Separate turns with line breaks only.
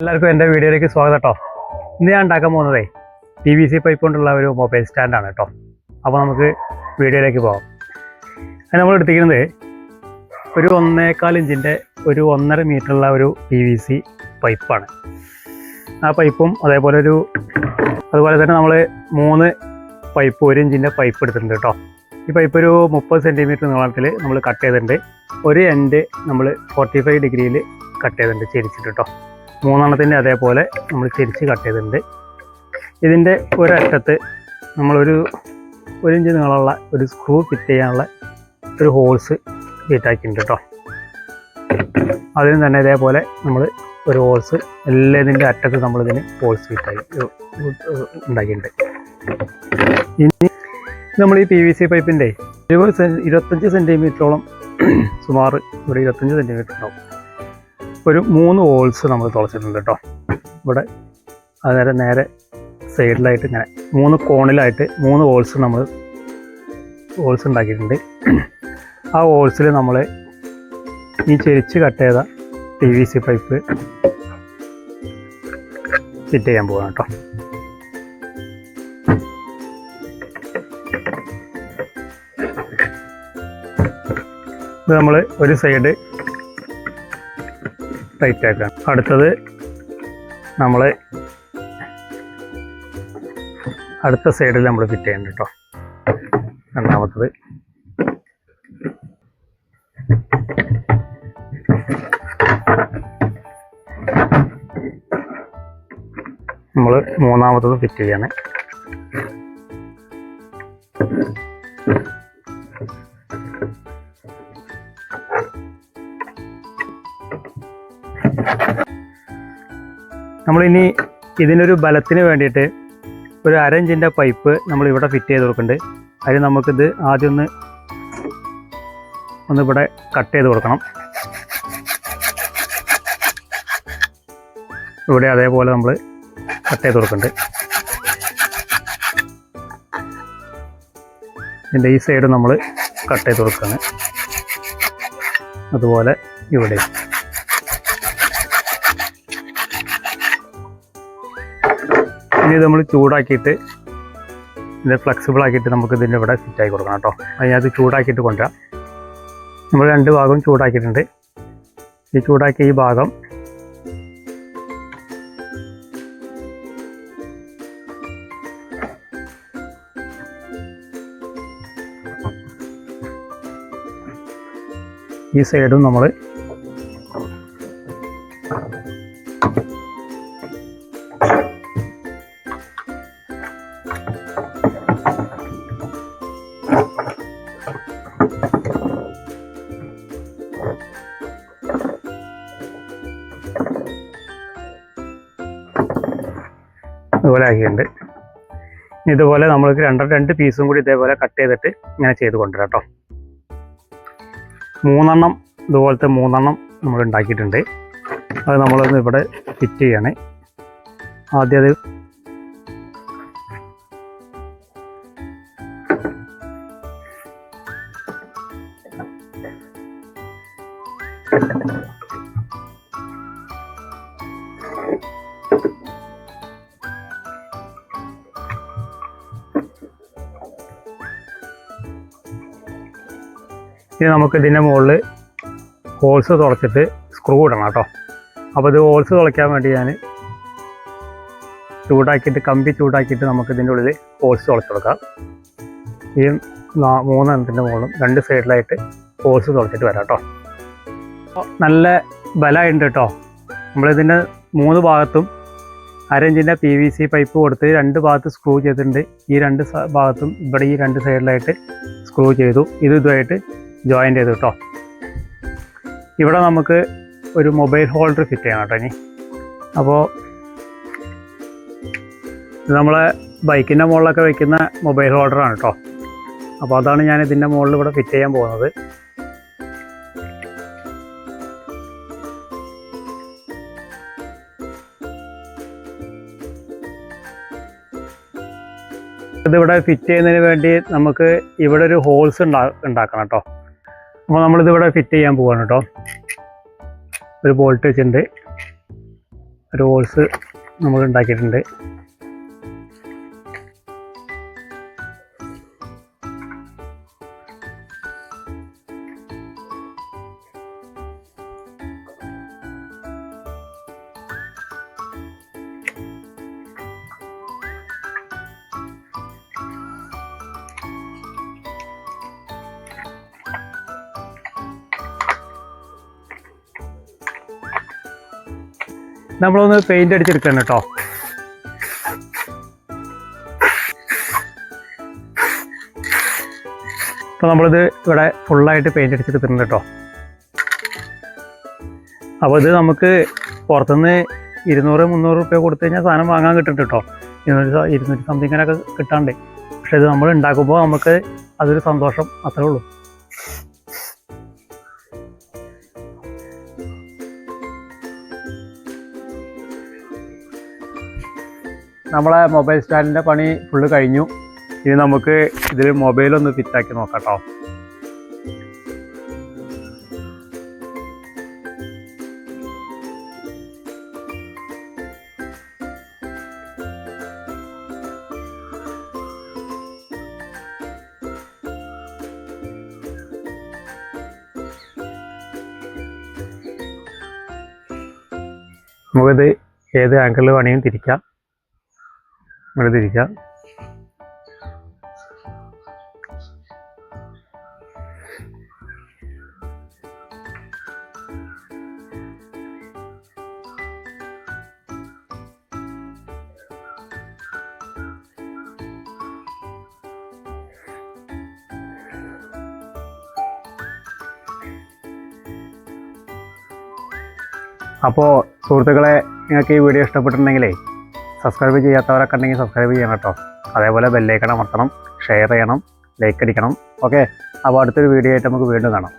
എല്ലാവർക്കും എന്റെ വീഡിയോയിലേക്ക് സ്വാഗതം കേട്ടോ. ഇന്ന് ഞാൻ ഉണ്ടാക്കാൻ പോകുന്നതേ പി വി സി പൈപ്പ് കൊണ്ടുള്ള ഒരു മൊബൈൽ സ്റ്റാൻഡാണ് കേട്ടോ. അപ്പോൾ നമുക്ക് വീഡിയോയിലേക്ക് പോകാം. അത് നമ്മൾ എടുത്തിരിക്കുന്നത് ഒരു ഒന്നേകാൽ ഇഞ്ചിന്റെ ഒരു ഒന്നര മീറ്ററുള്ള ഒരു പി വി സി പൈപ്പാണ് ആ പൈപ്പും അതേപോലെ ഒരു അതുപോലെ തന്നെ നമ്മൾ മൂന്ന് പൈപ്പ് ഒരു ഇഞ്ചിന്റെ പൈപ്പ് എടുത്തിട്ടുണ്ട് കേട്ടോ. ഈ പൈപ്പ് ഒരു മുപ്പത് സെന്റിമീറ്റർ നീളത്തിൽ നമ്മൾ കട്ട് ചെയ്തിട്ടുണ്ട്. ഒരു എൻഡ് നമ്മൾ ഫോർട്ടി ഫൈവ് ഡിഗ്രിയിൽ കട്ട് ചെയ്തിട്ടുണ്ട് ചെരിച്ചിട്ട് കേട്ടോ. മൂന്നെണ്ണത്തിന്റെ അതേപോലെ നമ്മൾ തിരിച്ച് കട്ട് ചെയ്തിട്ടുണ്ട്. ഇതിന്റെ ഒരറ്റത്ത് നമ്മളൊരു ഒരു ഇഞ്ച് നീളമുള്ള ഒരു സ്ക്രൂ ഫിറ്റ് ചെയ്യാനുള്ള ഒരു ഹോൾസ് ഫിറ്റാക്കിയിട്ടുണ്ട് കേട്ടോ അതിന് തന്നെ ഇതേപോലെ നമ്മൾ ഒരു ഹോൾസ് എല്ലാ ഇതിന്റെ അറ്റത്ത് നമ്മളിതിന് ഹോൾസ് ഫിറ്റായി ഉണ്ടാക്കിയിട്ടുണ്ട്. ഇനി നമ്മൾ ഈ പി വി സി പൈപ്പിന്റെ ഇരുപത് സെൻ ഇരുപത്തഞ്ച് സെന്റിമീറ്ററോളം സുമാർ ഒരു ഇരുപത്തഞ്ച് സെന്റിമീറ്റർ ഉണ്ടാവും. ഒരു മൂന്ന് ഹോൾസ് നമ്മൾ തുളച്ചിട്ടുണ്ട് കേട്ടോ ഇവിടെ അതായത് നേരെ സൈഡിലായിട്ട് ഇങ്ങനെ മൂന്ന് കോണിലായിട്ട് മൂന്ന് ഹോൾസ് നമ്മൾ ഹോൾസ് ഉണ്ടാക്കിയിട്ടുണ്ട്. ആ ഹോൾസിൽ നമ്മൾ ഈ ചെരിച്ച് കട്ട് ചെയ്ത P V C pipe fit ചെയ്യാൻ പോകണം കേട്ടോ ഇത് നമ്മൾ ഒരു സൈഡ് ടൈറ്റ് ആക്കാം അടുത്തത് നമ്മൾ അടുത്ത സൈഡിൽ നമ്മൾ ഫിറ്റ് ചെയ്യണം കേട്ടോ. രണ്ടാമത്തത്. നമ്മൾ മൂന്നാമത്തത് ഫിറ്റ് ചെയ്യാണ്. നമ്മളിനി ഇതിനൊരു ബലത്തിന് വേണ്ടിയിട്ട് ഒരു അരഞ്ചിന്റെ പൈപ്പ് നമ്മൾ ഇവിടെ ഫിറ്റ് ചെയ്ത് കൊടുക്കുന്നുണ്ട്. അതിന് നമുക്കിത് ആദ്യം ഒന്ന് ഒന്ന് ഇവിടെ കട്ട് ചെയ്ത് കൊടുക്കണം. ഇവിടെ അതേപോലെ നമ്മൾ കട്ട് ചെയ്ത് കൊടുക്കുന്നുണ്ട്. ഇതിന്റെ ഈ സൈഡ് നമ്മൾ കട്ട് ചെയ്ത് കൊടുക്കുകയാണ്. അതുപോലെ ഇവിടെ. ഇനി നമ്മൾ ചൂടാക്കിയിട്ട് ഇത് ഫ്ലെക്സിബിൾ ആക്കിയിട്ട് നമുക്ക് ഇതിന്റെ ഇവിടെ ഫിറ്റ് ആക്കി കൊടുക്കണം കേട്ടോ. അതിനകത്ത് ചൂടാക്കിയിട്ട് കൊണ്ടുവരാം. നമ്മൾ രണ്ട് ഭാഗവും ചൂടാക്കിയിട്ടുണ്ട്. ഈ ചൂടാക്കിയ ഈ ഭാഗം ഈ സൈഡും നമ്മൾ ഇതുപോലെ ആക്കിയിട്ടുണ്ട് ഇതുപോലെ നമ്മൾക്ക് രണ്ടോ രണ്ട് പീസും കൂടി ഇതേപോലെ കട്ട് ചെയ്തിട്ട് ഇങ്ങനെ ചെയ്ത് കൊണ്ടുവരാം കേട്ടോ മൂന്നെണ്ണം ഇതുപോലത്തെ മൂന്നെണ്ണം നമ്മൾ ഉണ്ടാക്കിയിട്ടുണ്ട്. അത് നമ്മളൊന്ന് ഇവിടെ ഫിറ്റ് ചെയ്യണേ. ആദ്യം അത് ഇനി നമുക്ക് ഇതിന്റെ മുകളിൽ ഹോൾസ് തുളച്ചിട്ട് സ്ക്രൂ ഇടണം കേട്ടോ. അപ്പോൾ ഇത് ഹോൾസ് തുളയ്ക്കാൻ വേണ്ടി ഞാൻ ചൂടാക്കിയിട്ട് കമ്പി ചൂടാക്കിയിട്ട് നമുക്ക് ഇതിന്റെ ഉള്ളിൽ ഹോൾസ് തുളച്ച് കൊടുക്കാം. ഈ മൂന്നെണ്ണത്തിന്റെ മുകളിലും രണ്ട് സൈഡിലായിട്ട് ഹോൾസ് തുളച്ചിട്ട് വരാം കേട്ടോ. നല്ല ബലമായിട്ടുണ്ട് കേട്ടോ. നമ്മളിതിന്റെ മൂന്ന് ഭാഗത്തും അരഞ്ചിന്റെ പി വി സി പൈപ്പ് കൊടുത്ത് രണ്ട് ഭാഗത്ത് സ്ക്രൂ ചെയ്തിട്ടുണ്ട്. ഈ രണ്ട് ഭാഗത്തും ഇവിടെ ഈ രണ്ട് സൈഡിലായിട്ട് സ്ക്രൂ ചെയ്തു. ഇത് ഇതുമായിട്ട് ജോയിൻ ചെയ്തു കേട്ടോ ഇവിടെ നമുക്ക് ഒരു മൊബൈൽ ഹോൾഡർ ഫിറ്റ് ചെയ്യണം കേട്ടോ ഇനി. അപ്പോൾ നമ്മളെ ബൈക്കിന്റെ മുകളിലൊക്കെ വയ്ക്കുന്ന മൊബൈൽ ഹോൾഡറാണ് കേട്ടോ. അപ്പോൾ അതാണ് ഞാൻ ഇതിന്റെ മുകളിൽ ഇവിടെ ഫിറ്റ് ചെയ്യാൻ പോകുന്നത്. ഇതിവിടെ ഫിറ്റ് ചെയ്യുന്നതിന് വേണ്ടി നമുക്ക് ഇവിടെ ഒരു ഹോൾസ് ഉണ്ടാ ഉണ്ടാക്കണം കേട്ടോ. അപ്പോൾ നമ്മളിതിവിടെ ഫിറ്റ് ചെയ്യാൻ പോവാണ് കേട്ടോ ഒരു ബോൾട്ട് വെച്ചിട്ടുണ്ട്. ഒരു ഹോൾസ് നമ്മൾ ഉണ്ടാക്കിയിട്ടുണ്ട്. നമ്മളൊന്ന് പെയിന്റ് അടിച്ചെടുക്കണം കേട്ടോ. അപ്പോൾ നമ്മളിത് ഇവിടെ ഫുള്ളായിട്ട് പെയിന്റ് അടിച്ചെടുത്തിട്ടുണ്ട് കേട്ടോ. അപ്പോൾ ഇത് നമുക്ക് പുറത്തുനിന്ന് ഇരുന്നൂറ് മുന്നൂറ് റുപ്യ കൊടുത്തു കഴിഞ്ഞാൽ സാധനം വാങ്ങാൻ കിട്ടും കേട്ടോ. ഇരുന്നൂറ് ഇരുന്നൂറ്റി സംതിങ്ങിനൊക്കെ കിട്ടാണ്ട്. പക്ഷെ ഇത് നമ്മൾ ഉണ്ടാക്കുമ്പോൾ നമുക്ക് അതൊരു സന്തോഷം അത്രേ ഉള്ളൂ. നമ്മളെ മൊബൈൽ സ്റ്റാൻഡിന്റെ പണി ഫുള്ള് കഴിഞ്ഞു. ഇനി നമുക്ക് ഇതിൽ മൊബൈലൊന്ന് ഫിറ്റാക്കി നോക്കാം നമുക്കിത് ഏത് ആംഗിളിൽ വേണമെങ്കിലും തിരിക്കാം. തിരിക്കാം അപ്പോൾ സുഹൃത്തുക്കളെ നിങ്ങൾക്ക് ഈ വീഡിയോ ഇഷ്ടപ്പെട്ടിട്ടുണ്ടെങ്കിലേ സബ്സ്ക്രൈബ് ചെയ്യാത്തവരൊക്കെ ഉണ്ടെങ്കിൽ സബ്സ്ക്രൈബ് ചെയ്യണം കേട്ടോ. അതേപോലെ ബെല്ലൈക്കൺ അമർത്തണം ഷെയർ ചെയ്യണം ലൈക്ക് അടിക്കണം. ഓക്കെ അപ്പോൾ അടുത്തൊരു വീഡിയോ ആയിട്ട് നമുക്ക് വീണ്ടും കാണാം.